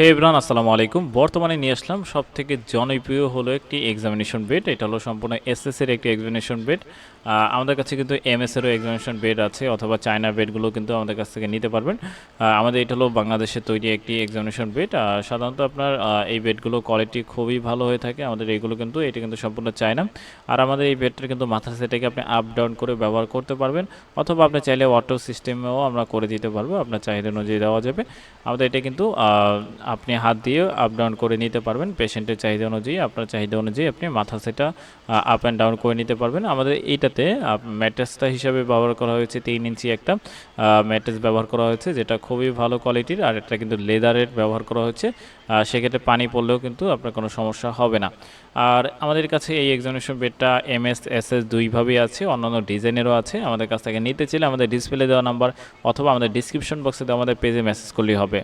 হে ইবরান, আসসালামু আলাইকুম। বর্তমানে নিয়ে আসলাম সব থেকে জনপ্রিয় হলো একটি এক্সামিনেশন বেড এটা হলো সম্পূর্ণ এসএস এর একটি এক্সামিনেশন বেড আমাদের কাছে কিন্তু এমএস এরও এক্সামিনেশন বেড আছে, অথবা চায়না বেডগুলো কিন্তু আমাদের কাছ থেকে নিতে পারবেন। আমাদের এটা হলো বাংলাদেশে তৈরি একটি এক্সামিনেশন বেড সাধারণত আপনার এই বেডগুলো কোয়ালিটি খুবই ভালো হয়ে থাকে। আমাদের এইগুলো কিন্তু, এটা কিন্তু সম্পূর্ণ চায়না আর আমাদের এই বেডটার কিন্তু মাথা সেটাকে আপনি আপ ডাউন করে ব্যবহার করতে পারবেন, অথবা আপনি চাইলে অটো সিস্টেমেও আমরা করে দিতে পারব। আপনার চাহিদা অনুযায়ী দেওয়া যাবে। আমাদের এটা কিন্তু আপনি হাত দিয়ে আপ ডাউন করে নিতে পারবেন। পেশেন্টের চাহিদা অনুযায়ী, আপনার চাহিদা অনুযায়ী আপনি মাথা সেটা আপ অ্যান্ড ডাউন করে নিতে পারবেন। আমাদের এইটাতে ম্যাট্রেসটা হিসাবে ব্যবহার করা হয়েছে তিন ইঞ্চি একটা। ম্যাট্রেস ব্যবহার করা হয়েছে, যেটা খুবই ভালো কোয়ালিটির আর এটা কিন্তু লেদারের ব্যবহার করা হয়েছে। সেক্ষেত্রে পানি পড়লেও কিন্তু আপনার কোনো সমস্যা হবে না। আর আমাদের কাছে এই এক্সামিনেশন বেডটা এম এস এস এস দুইভাবেই আছে, অন্যান্য ডিজাইনেরও আছে। আমাদের কাছ থেকে নিতে চাইলে আমাদের ডিসপ্লে দেওয়া নাম্বার অথবা আমাদের ডিসক্রিপশন বক্সে দেওয়া আমাদের পেজে মেসেজ করলেই হবে।